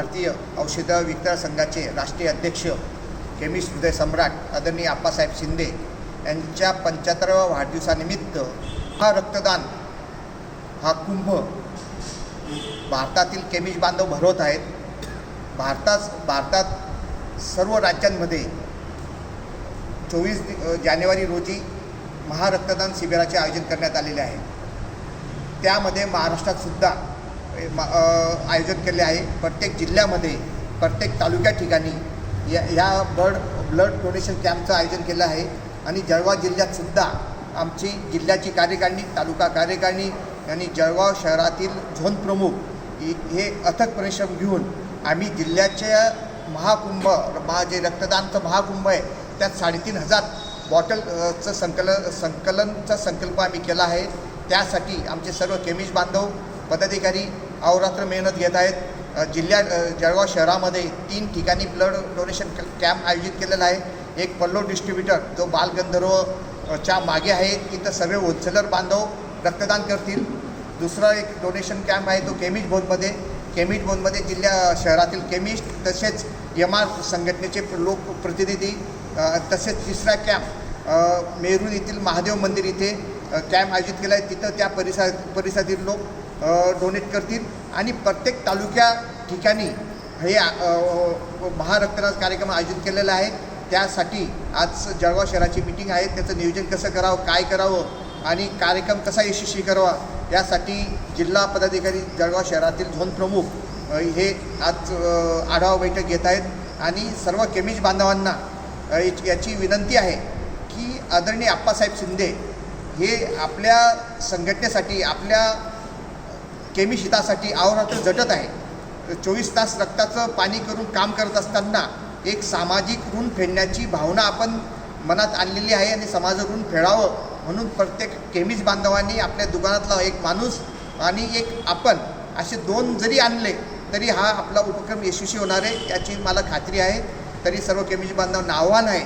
भारतीय औषध विक्रेता संघाचे राष्ट्रीय अध्यक्ष केमिस्ट हृदय सम्राट आदरणीय आप्पासाहेब शिंदे यांच्या पंच्याहत्तराव्या वाढदिवसानिमित्त हा रक्तदान हा कुंभ भारतातील केमिस्ट बांधव भरवत आहेत. भारतात भारतात सर्व राज्यांमध्ये चोवीस जानेवारी रोजी महारक्तदान शिबिराचे आयोजन करण्यात आलेले आहे. त्यामध्ये महाराष्ट्रात सुद्धा आयोजन केले आहे. प्रत्येक जिल्ह्यामध्ये प्रत्येक तालुक्या ठिकाणी या ह्या ब्लड ब्लड डोनेशन कॅम्पचं आयोजन केलं आहे. आणि जळगाव जिल्ह्यात सुद्धा आमची जिल्ह्याची कार्यकारिणी तालुका कार्यकारिणी आणि जळगाव शहरातील झोन प्रमुख हे अथक परिश्रम घेऊन आम्ही जिल्ह्याच्या महाकुंभ महा जे रक्तदानचं महाकुंभ आहे त्यात साडेतीन हजार बॉटलचं संकलन संकलनचा संकल्प आम्ही केला आहे. त्यासाठी आमचे सर्व केमिस्ट बांधव पदाधिकारी अहोरात्र मेहनत घेत आहेत. जिल्ह्या जिल्ह्यात जळगाव शहरामध्ये तीन ठिकाणी ब्लड डोनेशन कॅम्प आयोजित केलेला आहे. एक पल्लो डिस्ट्रीब्युटर जो बालगंधर्व च्या मागे आहे. तिथं सगळे होलसेलर बांधव रक्तदान करतील. दुसरा एक डोनेशन कॅम्प आहे तो केमिस्ट भोनमध्ये केमिस्ट भोनमध्ये जिल्ह्या शहरातील केमिस्ट तसेच एम आर संघटनेचे लोक प्रतिनिधी तसेच तिसरा कॅम्प मेरून मेरूर येथील महादेव मंदिर इथे कॅम्प आयोजित केला आहे. तिथं त्या परिसर परिसरातील लोक डोनेट करतील. आणि प्रत्येक तालुक्या ठिकाणी हे महारक्तदान कार्यक्रम आयोजित केलेला आहे. त्यासाठी आज जळगाव शहराची मिटिंग आहे. त्याचं नियोजन कसं करावं काय करावं आणि कार्यक्रम कसा यशस्वी करावा यासाठी जिल्हा पदाधिकारी जळगाव शहरातील झोन प्रमुख हे आज आढावा बैठक घेत आहेत. आणि सर्व केमिज बांधवांना याची- याची विनंती आहे की आदरणीय आप्पासाहेब शिंदे हे आपल्या संघटनेसाठी आपल्या केमिशितासाठी हितासाठी अहोरात्र झटत आहे. चोवीस तास रक्ताचं पाणी करून काम करत असताना एक सामाजिक ऋण फेडण्याची भावना आपण मनात आणलेली आहे आणि समाज ऋण फेडावं म्हणून प्रत्येक केमिस्ट बांधवांनी आपल्या दुकानातला एक माणूस आणि एक आपण असे दोन जरी आणले तरी हा आपला उपक्रम यशस्वी होणार आहे याची मला खात्री आहे. तरी सर्व केमिस्ट बांधवांना आव्हान आहे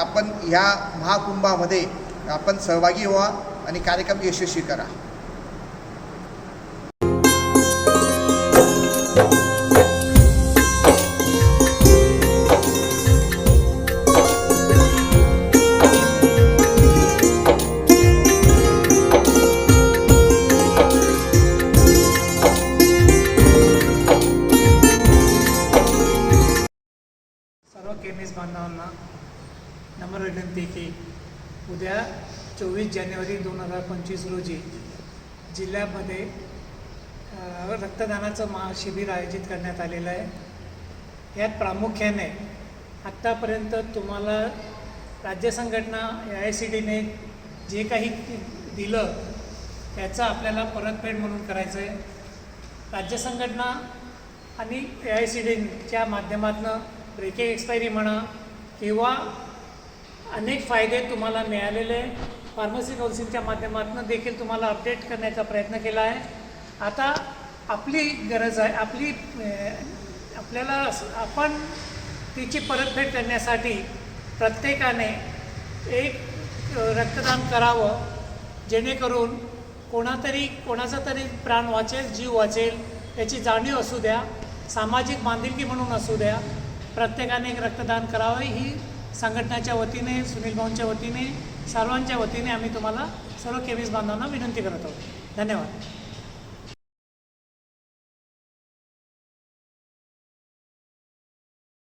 आपण ह्या महाकुंभामध्ये आपण सहभागी व्हा आणि कार्यक्रम यशस्वी करा. नम्र विनंती की उद्या चोवीस जानेवारी दोन हजार पंचवीस रोजी जिल्ह्यामध्ये रक्तदानाचं महाशिबिर आयोजित करण्यात आलेलं आहे. यात प्रामुख्याने आत्तापर्यंत तुम्हाला राज्य संघटना ए आय सी डीने जे काही दिलं त्याचं आपल्याला परतफेड म्हणून करायचं आहे राज्य संघटना आणि ए आय सी डीच्या माध्यमातून ब्रेकिंग एक्सपायरी म्हणा किंवा अनेक फायदे तुम्हाला मिळालेले फार्मसी काउन्सिलच्या माध्यमातून देखील तुम्हाला अपडेट करण्याचा प्रयत्न केला आहे. आता आपली गरज आहे आपली आपल्याला आपण तिची परतफेड करण्यासाठी प्रत्येकाने एक रक्तदान करावं जेणेकरून कोणातरी कोणाचा तरी प्राण वाचेल जीव वाचेल याची जाणीव असू द्या सामाजिक बांधिलकी म्हणून असू द्या प्रत्येकाने एक रक्तदान करावं ही संघटनाच्या वतीने सुनील भाऊंच्या वतीने सर्वांच्या वतीने आम्ही तुम्हाला सर्व केमिस्ट बांधवांना विनंती करत आहोत. धन्यवाद.